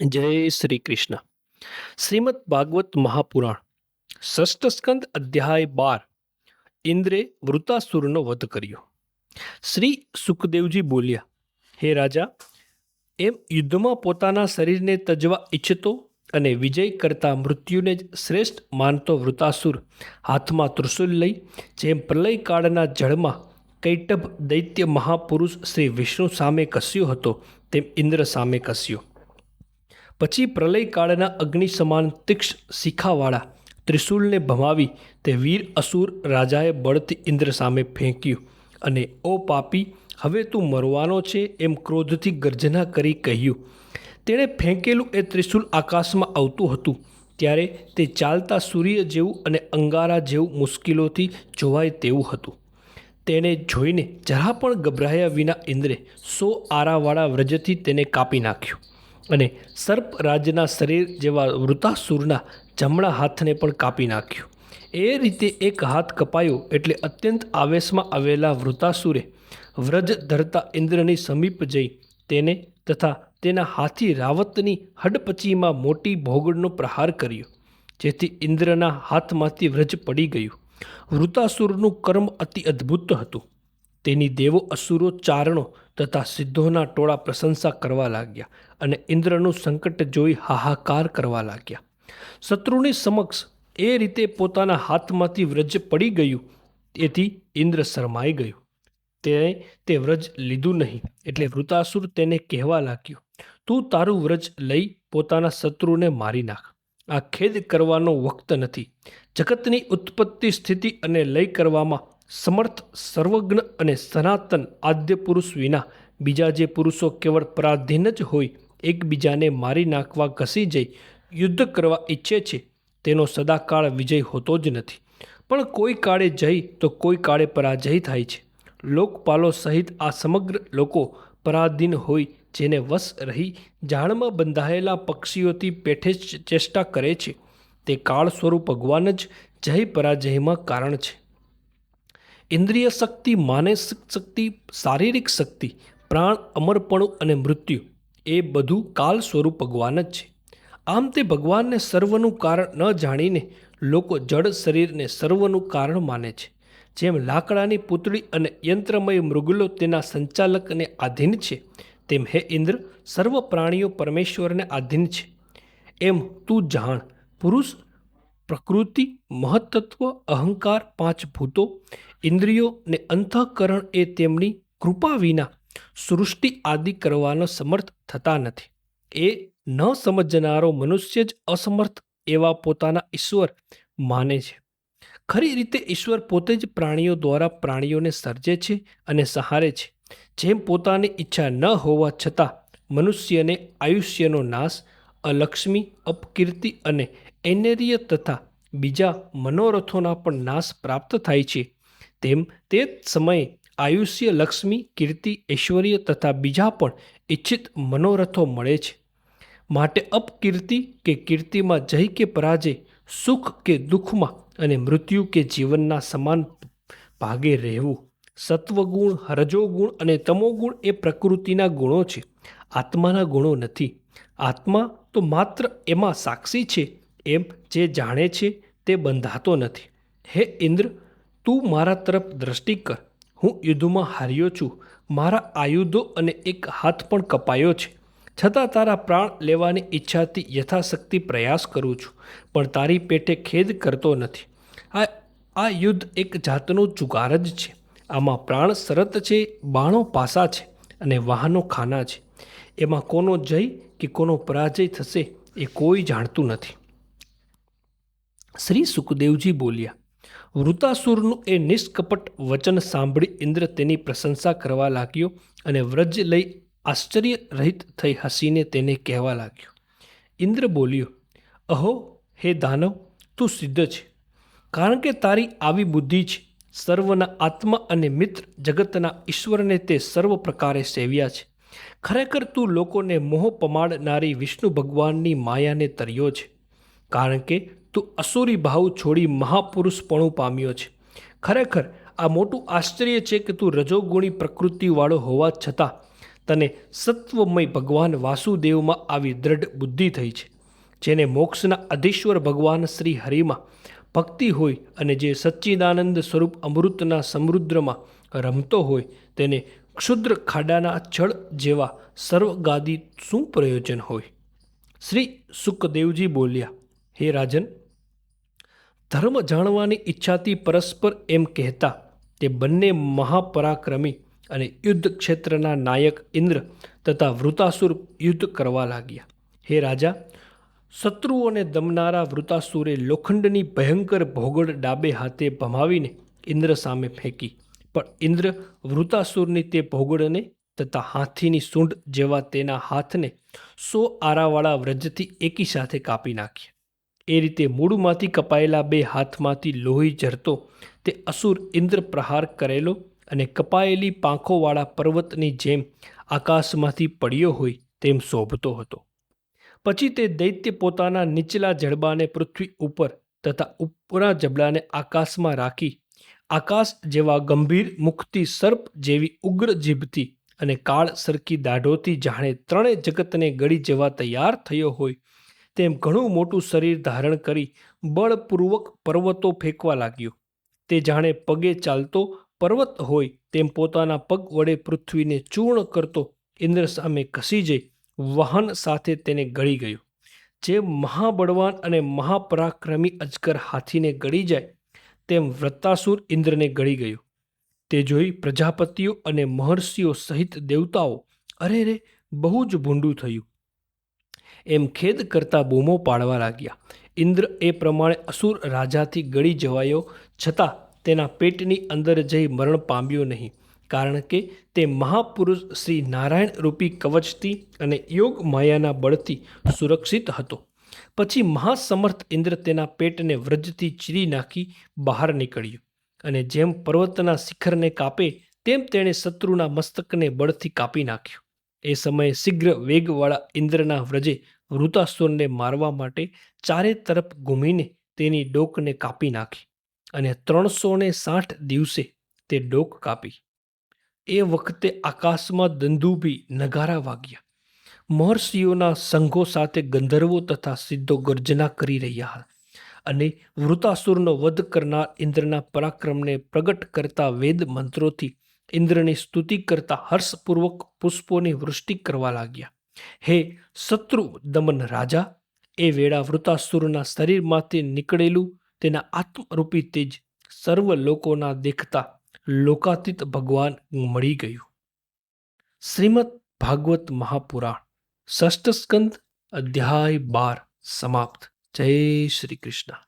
જય શ્રી કૃષ્ણ. શ્રીમદ ભાગવત મહાપુરાણ ષષ્ઠ સ્કંદ અધ્યાય બાર, ઇન્દ્રે વૃતાસુરનો વધ કર્યો. શ્રી સુખદેવજી બોલ્યા, હે રાજા, એમ યુદ્ધમાં પોતાના શરીરને તજવા ઈચ્છતો અને વિજય કરતા મૃત્યુને જ શ્રેષ્ઠ માનતો વૃતાસુર હાથમાં ત્રિશુલ લઈ, જેમ પ્રલયકાળના જળમાં કૈટભ દૈત્ય મહાપુરુષ શ્રી વિષ્ણુ સામે કસ્યો હતો, તેમ ઇન્દ્ર સામે કસ્યો. પછી પ્રલયકાળના અગ્નિ સમાન તીક્ષ્ણ શિખાવાળા ત્રિશૂલને ભમાવી તે વીર અસુર રાજાએ બળથી ઇન્દ્ર સામે ફેંક્યું અને, ઓ પાપી, હવે તું મરવાનો છે એમ ક્રોધથી ગર્જના કરી કહ્યું. તેણે ફેંકેલું એ ત્રિશૂલ આકાશમાં આવતું હતું, ત્યારે તે ચાલતા સૂર્ય જેવું અને અંગારા જેવું મુશ્કેલોથી જોવાય તેવું હતું. તેને જોઈને જરા પણ ગભરાયા વિના ઇન્દ્રે સો આરાવાળા વ્રજથી તેને કાપી નાખ્યું. અને સર્પ રાજના શરીર જેવા વૃતાસુરના જમણા હાથને પણ કાપી નાખ્યું. એ રીતે એક હાથ કપાયો એટલે અત્યંત આવેશમાં આવેલા વૃતાસુરે વ્રજ ધરતા ઇન્દ્રની સમીપ જઈ તેને તથા તેના હાથી રાવતની હડપચીમાં મોટી ભોગડનો પ્રહાર કર્યો, જેથી ઇન્દ્રના હાથમાંથી વ્રજ પડી ગયું. વૃતાસુરનું કર્મ અતિ અદ્ભુત હતું. તેની દેવો અસુરો ચારણો તથા સિદ્ધોના ટોળા પ્રશંસા કરવા લાગ્યા અને ઇન્દ્રનું સંકટ જોઈ હાહાકાર કરવા લાગ્યા. શત્રુની સમક્ષ એ રીતે પોતાના હાથમાંથી વ્રજ પડી ગયું, તેથી ઇન્દ્ર શરમાઈ ગયું. તેણે તે વ્રજ લીધું નહીં એટલે વૃતાસુર તેને કહેવા લાગ્યો, તું તારું વ્રજ લઈ પોતાના શત્રુને મારી નાખ. આ ખેદ કરવાનો વખત નથી. જગતની ઉત્પત્તિ સ્થિતિ અને લય કરવામાં સમર્થ, સર્વજ્ઞ અને સનાતન આદ્ય પુરુષ વિના બીજા જે પુરુષો કેવળ પરાધીન જ હોય, એકબીજાને મારી નાખવા ઘસી જઈ યુદ્ધ કરવા ઈચ્છે છે, તેનો સદાકાળ વિજય હોતો જ નથી. પણ કોઈ કાળે જઈ તો કોઈ કાળે પરાજય થાય છે. લોકપાલો સહિત આ સમગ્ર લોકો પરાધીન હોય, જેને વશ રહી ઝાડમાં બંધાયેલા પક્ષીઓથી પેઠે ચેષ્ટા કરે છે. તે કાળ સ્વરૂપ ભગવાન જ જય પરાજયમાં કારણ છે. ઇન્દ્રિય શક્તિ, માનસિક શક્તિ, શારીરિક શક્તિ, પ્રાણ, અમરપણું અને મૃત્યુ, એ બધું કાલ સ્વરૂપ ભગવાન જ છે. આમ તે ભગવાનને સર્વનું કારણ ન જાણીને લોકો જડ શરીરને સર્વનું કારણ માને છે. જેમ લાકડાની પૂતળી અને યંત્રમય મૃગલો તેના સંચાલકને આધીન છે, તેમ હે ઇન્દ્ર, સર્વ પ્રાણીઓ પરમેશ્વરને આધીન છે. એમ તું જાણ, પુરુષ પ્રકૃતિ, મહત્તત્વ, અહંકાર પાંચ ભૂતો, ઇન્દ્રિયો ને અંતઃકરણ એ તેમની કૃપા વિના સૃષ્ટિ આદિ કરવાનો સમર્થ થતા નથી. એ ન સમજનારો મનુષ્ય જ અસમર્થ એવા પોતાના ઈશ્વર માને છે. ખરી રીતે ઈશ્વર પોતે જ પ્રાણીઓ દ્વારા પ્રાણીઓને સર્જે છે અને સહારે છે. જેમ પોતાની ઈચ્છા ન હોવા છતાં મનુષ્યને આયુષ્યનો નાશ અલક્ષ્મી અપકીર્તિ અને એનેરિય તથા બીજા મનોરથોના પણ નાશ પ્રાપ્ત થાય છે. તેમ તે જ સમયે આયુષ્ય લક્ષ્મી, કીર્તિ, ઐશ્વર્ય તથા બીજા પણ ઈચ્છિત મનોરથો મળે છે. માટે અપકીર્તિ કે કીર્તિમાં જય કે પરાજય, સુખ કે દુઃખમાં અને મૃત્યુ કે જીવનના સમાન ભાગે રહેવું. સત્વગુણ, હરજોગુણ અને તમોગુણ એ પ્રકૃતિના ગુણો છે. આત્માના ગુણો નથી. આત્મા તો માત્ર એમાં સાક્ષી છે, એમ જે જાણે છે તે બંધાતો નથી. હે ઇન્દ્ર, તું મારા તરફ દ્રષ્ટિ કર. હું યુદ્ધમાં હાર્યો છું. મારા આયુધો અને એક હાથ પણ કપાયો છે. છતાં તારા પ્રાણ લેવાની ઈચ્છાથી યથાશક્તિ પ્રયાસ કરું છું, પણ તારી પેટે ખેદ કરતો નથી. આ આ યુદ્ધ એક જાતનું જુગાર જ છે. આમાં પ્રાણ શરત છે, બાણો પાસા છે અને વાહનો ખાના છે. એમાં કોનો જય કે કોનો પરાજય થશે એ કોઈ જાણતું નથી. શ્રી સુખદેવજી બોલ્યા, વૃતાસુરનું એ નિષ્કપટ વચન સાંભળી ઇન્દ્ર તેની પ્રશંસા કરવા લાગ્યો અને વ્રજ લઈ આશ્ચર્ય રહિત થઈ હસીને તેને કહેવા લાગ્યો. ઇન્દ્ર બોલ્યો, અહો, હે દાનવ, તું સિદ્ધ છે. કારણ કે તારી આવી બુદ્ધિ છે સર્વના આત્મા અને મિત્ર જગતના ઈશ્વરને તે સર્વ પ્રકારે સેવ્યા છે. ખરેખર તું લોકોને મોહ પમાડનારી વિષ્ણુ ભગવાનની માયાને તર્યો છે, કારણ કે તું અસુરી ભાવ છોડી મહાપુરુષપણું પામ્યો છે. ખરેખર આ મોટું આશ્ચર્ય છે કે તું રજોગુણી પ્રકૃતિવાળો હોવા છતાં તને સત્વમય ભગવાન વાસુદેવમાં આવી દ્રઢ બુદ્ધિ થઈ છે, જેને મોક્ષના અધીશ્વર ભગવાન શ્રી હરિમાં ભક્તિ હોય અને જે સચ્ચિદાનંદ સ્વરૂપ અમૃતના સમૃદ્રમાં રમતો હોય તેને ક્ષુદ્ર ખાડાના છળ જેવા સર્વગાદી શું પ્રયોજન હોય. શ્રી સુખદેવજી બોલ્યા, હે રાજન, ધર્મ જાણવાની ઈચ્છાથી પરસ્પર એમ કહેતા તે બંને મહાપરાક્રમી અને યુદ્ધ ક્ષેત્રના નાયક ઇન્દ્ર તથા વૃતાસુર યુદ્ધ કરવા લાગ્યા. હે રાજા, શત્રુઓને દમનારા વૃતાસુરે લોખંડની ભયંકર ભોગળ ડાબે હાથે ભમાવીને ઇન્દ્ર સામે ફેંકી. પણ ઇન્દ્ર વૃતાસુરની તે ભોગળને તથા હાથીની સૂંઢ જેવા તેના હાથને સો આરાવાળા વ્રજથી એકી સાથે કાપી નાખ્યા. એ રીતે મૂળમાંથી કપાયેલા બે હાથમાંથી લોહી ઝરતો તે અસુર ઇન્દ્ર પ્રહાર કરેલો અને કપાયેલી પાંખોવાળા પર્વતની જેમ આકાશમાંથી પડ્યો હોય તેમ શોભતો હતો. પછી તે દૈત્ય પોતાના નીચલા જડબાને પૃથ્વી ઉપર તથા ઉપરના જબડાને આકાશમાં રાખી આકાશ જેવા ગંભીર મુખથી સર્પ જેવી ઉગ્ર જીભથી અને કાળ સરખી દાઢોથી જાણે ત્રણેય જગતને ગળી જવા તૈયાર થયો હોય, તેમ ઘણું મોટું શરીર ધારણ કરી બળપૂર્વક પર્વતો ફેંકવા લાગ્યો. તે જાણે પગે ચાલતો પર્વત હોય, તેમ પોતાના પગ વડે પૃથ્વીને ચૂર્ણ કરતો ઇન્દ્ર સામે ઘસી જઈ વાહન સાથે તેને ગળી ગયો. જે મહાબળવાન અને મહાપરાક્રમી અજગર હાથીને ગળી જાય તેમ વ્રતાસુર ઇન્દ્રને ગળી ગયો. તે જોઈ પ્રજાપતિઓ અને મહર્ષિઓ સહિત દેવતાઓ, અરે રે, બહુ જ ભૂંડું થયું. એમ ખેદ કરતા બૂમો પાડવા લાગ્યા. ઇન્દ્ર એ પ્રમાણે અસુર રાજાથી ગળી જવાયો, છતાં તેના પેટની અંદર જઈ મરણ પામ્યો નહીં, કારણ કે તે મહાપુરુષ શ્રી નારાયણ રૂપી કવચથી અને યોગ માયાના બળથી સુરક્ષિત હતો. પછી મહાસમર્થ ઇન્દ્ર તેના પેટને વ્રજથી ચીરી નાખી બહાર નીકળ્યો અને જેમ પર્વતના શિખરને કાપે, તેમ તેણે શત્રુના મસ્તકને બળથી કાપી નાખ્યો. એ સમયે શીઘ્ર વેગવાળા ઇન્દ્રના વ્રજે વૃતાસુરને મારવા માટે ચારે તરફ ઘૂમીને તેની ડોકને કાપી નાખી અને ત્રણસો ને સાઠ દિવસે તે ડોક કાપી. એ વખતે આકાશમાં દંદુભી નગારા વાગ્યા. મહર્ષિઓના સંઘો સાથે ગંધર્વો તથા સિદ્ધો ગર્જના કરી રહ્યા હતા. અને વૃતાસુરનો વધ કરનાર ઇન્દ્રના પરાક્રમને પ્રગટ કરતા વેદ મંત્રોથી ઇન્દ્રની સ્તુતિ કરતા હર્ષપૂર્વક પુષ્પોની વૃષ્ટિ કરવા લાગ્યા. હે શત્રુ દમન રાજા, એ વેળા વૃતાસુરના શરીરમાંથી નીકળેલું તેના આત્મરૂપી તેજ સર્વ લોકોના દેખતા લોકાતીત ભગવાન મળી ગયું. શ્રીમદ ભાગવત મહાપુરાણ ષષ્ઠ સ્કંદ અધ્યાય બાર સમાપ્ત જય શ્રી કૃષ્ણ